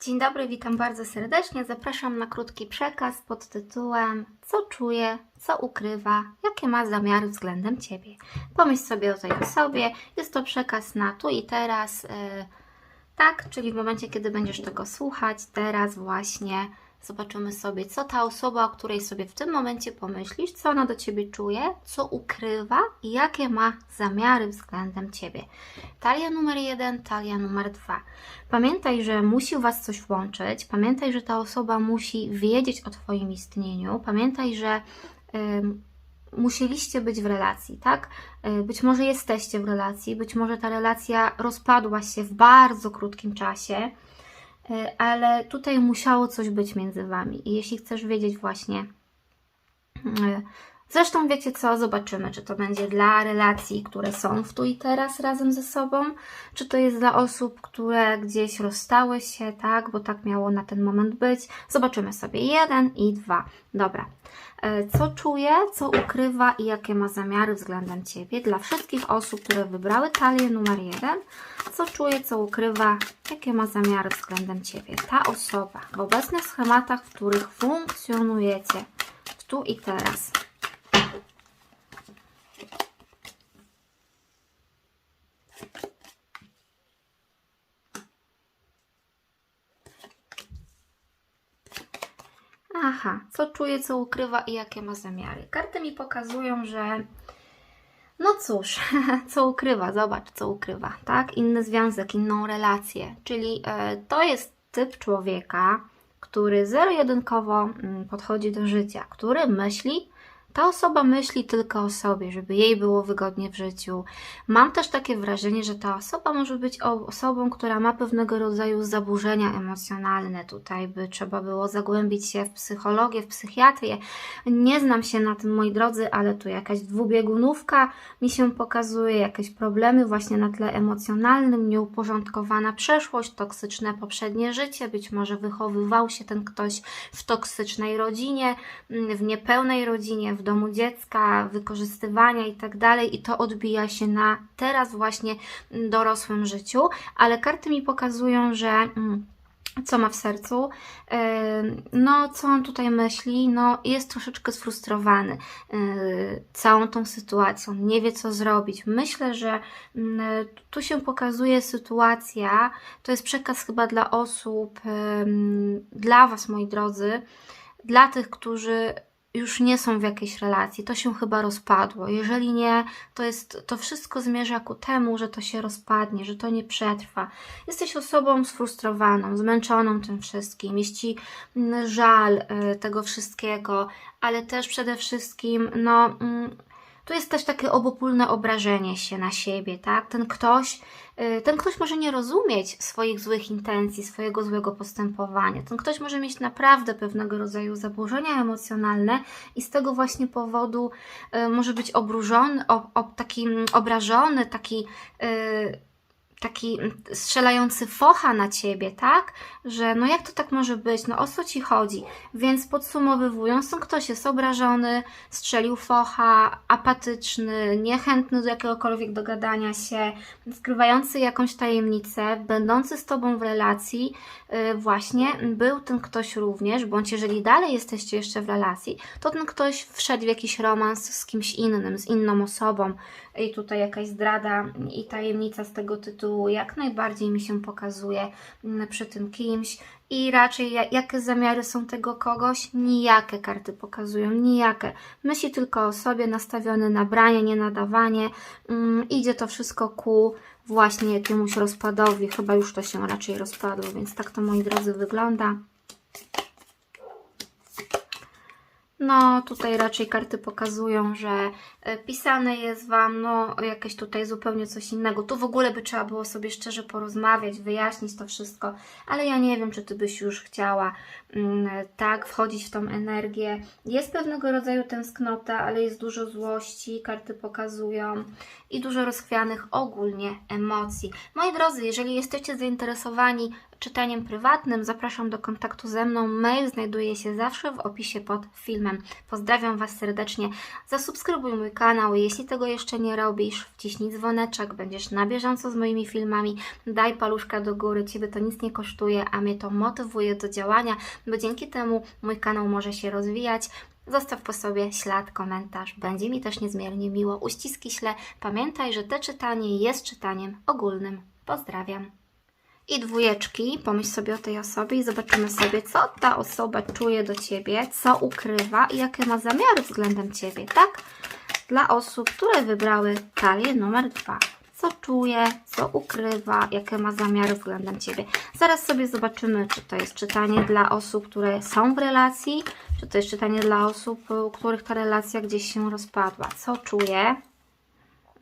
Dzień dobry, witam bardzo serdecznie. Zapraszam na krótki przekaz pod tytułem Co czuje, co ukrywa, jakie ma zamiary względem Ciebie. Pomyśl sobie o tej osobie. Jest to przekaz na tu i teraz. yy, tak, czyli w momencie, kiedy będziesz tego słuchać, teraz właśnie zobaczymy sobie, co ta osoba, o której sobie w tym momencie pomyślisz, co ona do Ciebie czuje, co ukrywa i jakie ma zamiary względem Ciebie. Talia numer jeden, talia numer dwa. Pamiętaj, że musi Was coś włączyć, pamiętaj, że ta osoba musi wiedzieć o Twoim istnieniu, pamiętaj, że ym, musieliście być w relacji, tak? Y, Być może jesteście w relacji, być może ta relacja rozpadła się w bardzo krótkim czasie, ale tutaj musiało coś być między Wami. I jeśli chcesz wiedzieć właśnie, y, Zresztą wiecie co, zobaczymy, czy to będzie dla relacji, które są w tu i teraz razem ze sobą, czy to jest dla osób, które gdzieś rozstały się, tak, bo tak miało na ten moment być. Zobaczymy sobie jeden i dwa. Dobra. E, Co czuje, co ukrywa i jakie ma zamiary względem Ciebie? Dla wszystkich osób, które wybrały talię numer jeden, co czuje, co ukrywa, jakie ma zamiary względem Ciebie? Ta osoba w obecnych schematach, w których funkcjonujecie w tu i teraz. Aha, co czuje, co ukrywa i jakie ma zamiary. Karty mi pokazują, że no cóż, co ukrywa, zobacz, co ukrywa, tak? Inny związek, inną relację, czyli e, to jest typ człowieka, który zero-jedynkowo mm, podchodzi do życia, który myśli, ta osoba myśli tylko o sobie, żeby jej było wygodnie w życiu. Mam też takie wrażenie, że ta osoba może być osobą, która ma pewnego rodzaju zaburzenia emocjonalne. Tutaj by trzeba było zagłębić się w psychologię, w psychiatrię. Nie znam się na tym, moi drodzy, ale tu jakaś dwubiegunówka mi się pokazuje, jakieś problemy właśnie na tle emocjonalnym, nieuporządkowana przeszłość, toksyczne poprzednie życie. Być może wychowywał się ten ktoś w toksycznej rodzinie, w niepełnej rodzinie, w domu dziecka, wykorzystywania i tak i to odbija się na teraz właśnie dorosłym życiu, ale karty mi pokazują, że. mm, co ma w sercu, Yy, no co on tutaj myśli, no jest troszeczkę sfrustrowany yy, całą tą sytuacją, nie wie co zrobić. Myślę, że mm, tu się pokazuje sytuacja, to jest przekaz chyba dla osób, ym, dla Was moi drodzy, dla tych, którzy już nie są w jakiejś relacji, to się chyba rozpadło. Jeżeli nie, to jest to wszystko zmierza ku temu, że to się rozpadnie, że to nie przetrwa. Jesteś osobą sfrustrowaną, zmęczoną tym wszystkim, jest ci mm, żal y, tego wszystkiego, ale też przede wszystkim, no. Tu jest też takie obopólne obrażenie się na siebie, tak? Ten ktoś, y, ten ktoś może nie rozumieć swoich złych intencji, swojego złego postępowania. Ten ktoś może mieć naprawdę pewnego rodzaju zaburzenia emocjonalne i z tego właśnie powodu y, może być obrużony, taki mm, obrażony, taki. Y, taki strzelający focha na ciebie, tak? Że no jak to tak może być? No o co ci chodzi? Więc podsumowując, ten ktoś jest obrażony, strzelił focha, apatyczny, niechętny do jakiegokolwiek dogadania się, skrywający jakąś tajemnicę, będący z tobą w relacji, yy, właśnie był ten ktoś również, bądź jeżeli dalej jesteście jeszcze w relacji, to ten ktoś wszedł w jakiś romans z kimś innym, z inną osobą i tutaj jakaś zdrada i tajemnica z tego tytułu jak najbardziej mi się pokazuje mm, przy tym kimś i raczej ja- jakie zamiary są tego kogoś, nijakie karty pokazują, nijakie. Myśli tylko o sobie, nastawiony na branie, nie nadawanie. Mm, idzie to wszystko ku właśnie jakiemuś rozpadowi, chyba już to się raczej rozpadło, więc tak to moi drodzy wygląda. No, tutaj raczej karty pokazują, że e, pisane jest Wam, no, jakieś tutaj zupełnie coś innego. Tu w ogóle by trzeba było sobie szczerze porozmawiać, wyjaśnić to wszystko, ale ja nie wiem, czy Ty byś już chciała mm, tak wchodzić w tą energię. Jest pewnego rodzaju tęsknota, ale jest dużo złości, karty pokazują i dużo rozchwianych ogólnie emocji. Moi drodzy, jeżeli jesteście zainteresowani czytaniem prywatnym, zapraszam do kontaktu ze mną. Mail znajduje się zawsze w opisie pod filmem. Pozdrawiam Was serdecznie. Zasubskrybuj mój kanał, jeśli tego jeszcze nie robisz. Wciśnij dzwoneczek, będziesz na bieżąco z moimi filmami. Daj paluszka do góry, Ciebie to nic nie kosztuje, a mnie to motywuje do działania, bo dzięki temu mój kanał może się rozwijać. Zostaw po sobie ślad, komentarz. Będzie mi też niezmiernie miło. Uściski śle. Pamiętaj, że te czytanie jest czytaniem ogólnym. Pozdrawiam. I dwójeczki, pomyśl sobie o tej osobie i zobaczymy sobie, co ta osoba czuje do Ciebie, co ukrywa i jakie ma zamiary względem Ciebie, tak? Dla osób, które wybrały talię numer dwa. Co czuje, co ukrywa, jakie ma zamiary względem Ciebie. Zaraz sobie zobaczymy, czy to jest czytanie dla osób, które są w relacji, czy to jest czytanie dla osób, u których ta relacja gdzieś się rozpadła. Co czuje,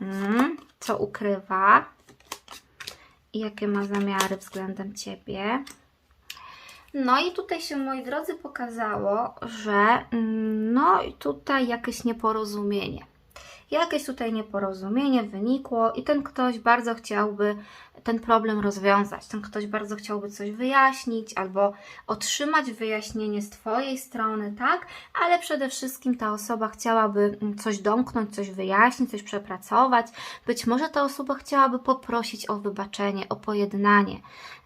mm, co ukrywa, jakie ma zamiary względem Ciebie. No i tutaj się, moi drodzy, pokazało, że mm, no i tutaj jakieś nieporozumienie. Jakieś tutaj nieporozumienie wynikło i ten ktoś bardzo chciałby ten problem rozwiązać. Ten ktoś bardzo chciałby coś wyjaśnić albo otrzymać wyjaśnienie z Twojej strony, tak? Ale przede wszystkim ta osoba chciałaby mm, coś domknąć, coś wyjaśnić, coś przepracować. Być może ta osoba chciałaby poprosić o wybaczenie, o pojednanie,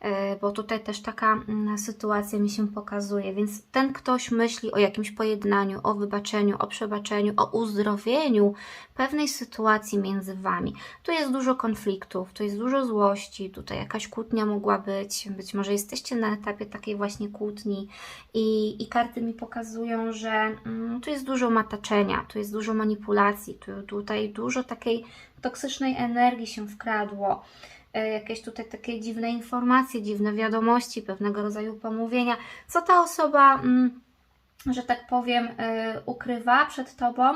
yy, bo tutaj też taka mm, sytuacja mi się pokazuje. Więc ten ktoś myśli o jakimś pojednaniu, o wybaczeniu, o przebaczeniu, o uzdrowieniu pewnej sytuacji między Wami. Tu jest dużo konfliktów, tu jest dużo złości, tutaj jakaś kłótnia mogła być, być może jesteście na etapie takiej właśnie kłótni i, i karty mi pokazują, że mm, tu jest dużo mataczenia, tu jest dużo manipulacji, tu, tutaj dużo takiej toksycznej energii się wkradło e, jakieś tutaj takie dziwne informacje, dziwne wiadomości, pewnego rodzaju pomówienia, co ta osoba, mm, że tak powiem, y, ukrywa przed Tobą,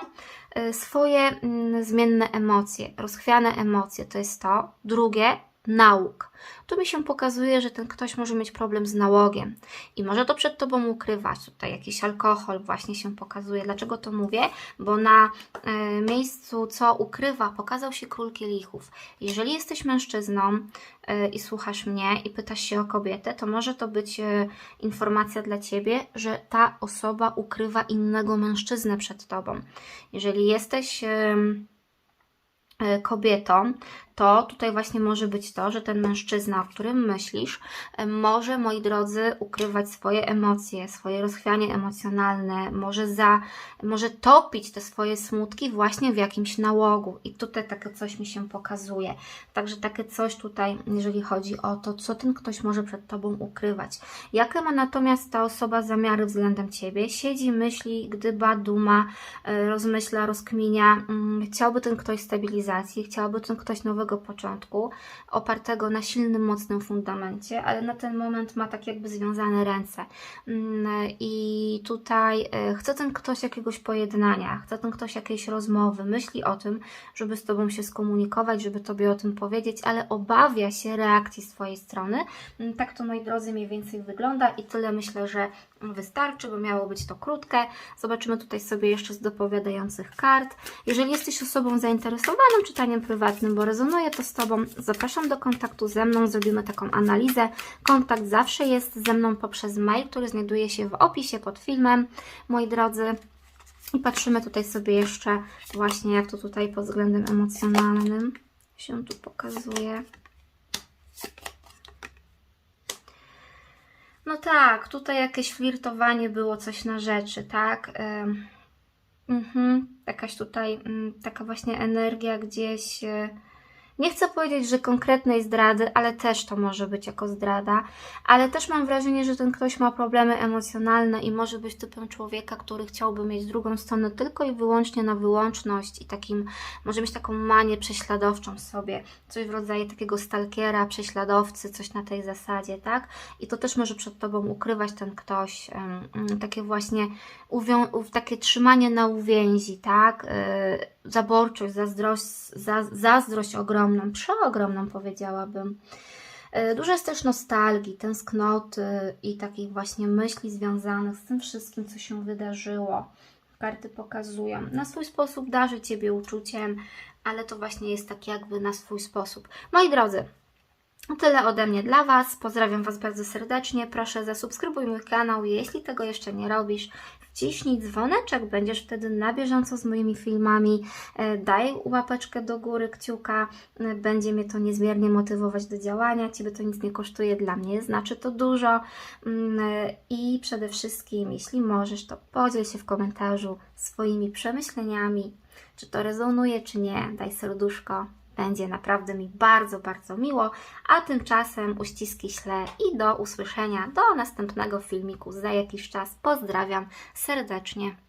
y, swoje mm, zmienne emocje, rozchwiane emocje, to jest to. Drugie, nauk. Tu mi się pokazuje, że ten ktoś może mieć problem z nałogiem i może to przed Tobą ukrywać. Tutaj jakiś alkohol właśnie się pokazuje. Dlaczego to mówię? Bo na y, miejscu, co ukrywa, pokazał się król kielichów. Jeżeli jesteś mężczyzną y, i słuchasz mnie i pytasz się o kobietę, to może to być y, informacja dla Ciebie, że ta osoba ukrywa innego mężczyznę przed Tobą. Jeżeli jesteś kobietą, to tutaj właśnie może być to, że ten mężczyzna, o którym myślisz, może, moi drodzy, ukrywać swoje emocje, swoje rozchwianie emocjonalne, może, za, może topić te swoje smutki właśnie w jakimś nałogu. I tutaj takie coś mi się pokazuje. Także takie coś tutaj, jeżeli chodzi o to, co ten ktoś może przed Tobą ukrywać. Jakie ma natomiast ta osoba zamiary względem Ciebie? Siedzi, myśli, gdyba, duma, rozmyśla, rozkminia. mm, Chciałby ten ktoś stabilizacji, chciałby ten ktoś nowego początku, opartego na silnym, mocnym fundamencie, ale na ten moment ma tak jakby związane ręce. Mm, I tutaj e, chce ten ktoś jakiegoś pojednania, chce ten ktoś jakiejś rozmowy, myśli o tym, żeby z Tobą się skomunikować, żeby Tobie o tym powiedzieć, ale obawia się reakcji z Twojej strony. Mm, Tak to, moi drodzy, mniej więcej wygląda i tyle myślę, że wystarczy, bo miało być to krótkie. Zobaczymy tutaj sobie jeszcze z dopowiadających kart. Jeżeli jesteś osobą zainteresowaną czytaniem prywatnym, bo rezonuje to z Tobą, zapraszam do kontaktu ze mną, zrobimy taką analizę. Kontakt zawsze jest ze mną poprzez mail, który znajduje się w opisie pod filmem, moi drodzy. I patrzymy tutaj sobie jeszcze właśnie, jak to tutaj pod względem emocjonalnym się tu pokazuje. No tak, tutaj jakieś flirtowanie było, coś na rzeczy, tak? Mhm, jakaś tutaj mm, taka właśnie energia gdzieś. Nie chcę powiedzieć, że konkretnej zdrady, ale też to może być jako zdrada. Ale też mam wrażenie, że ten ktoś ma problemy emocjonalne i może być typem człowieka, który chciałby mieć drugą stronę tylko i wyłącznie na wyłączność i takim, może mieć taką manię prześladowczą w sobie. Coś w rodzaju takiego stalkiera, prześladowcy, coś na tej zasadzie, tak? I to też może przed Tobą ukrywać ten ktoś. em, takie właśnie takie trzymanie na uwięzi, tak? Y, zaborczość, zazdrość, za, zazdrość ogromną, przeogromną powiedziałabym. Y, Dużo jest też nostalgii, tęsknoty i takich właśnie myśli związanych z tym wszystkim, co się wydarzyło. Karty pokazują. Na swój sposób darzy Ciebie uczuciem, ale to właśnie jest tak jakby na swój sposób. Moi drodzy, Tyle ode mnie dla Was. Pozdrawiam Was bardzo serdecznie. Proszę zasubskrybuj mój kanał, jeśli tego jeszcze nie robisz. Wciśnij dzwoneczek, będziesz wtedy na bieżąco z moimi filmami. E, Daj łapeczkę do góry, kciuka. E, Będzie mnie to niezmiernie motywować do działania. Ciebie to nic nie kosztuje, dla mnie znaczy to dużo. Mm, e, I przede wszystkim, jeśli możesz, to podziel się w komentarzu swoimi przemyśleniami. Czy to rezonuje, czy nie. Daj serduszko. Będzie naprawdę mi bardzo, bardzo miło. A tymczasem uściski ślę i do usłyszenia do następnego filmiku za jakiś czas. Pozdrawiam serdecznie.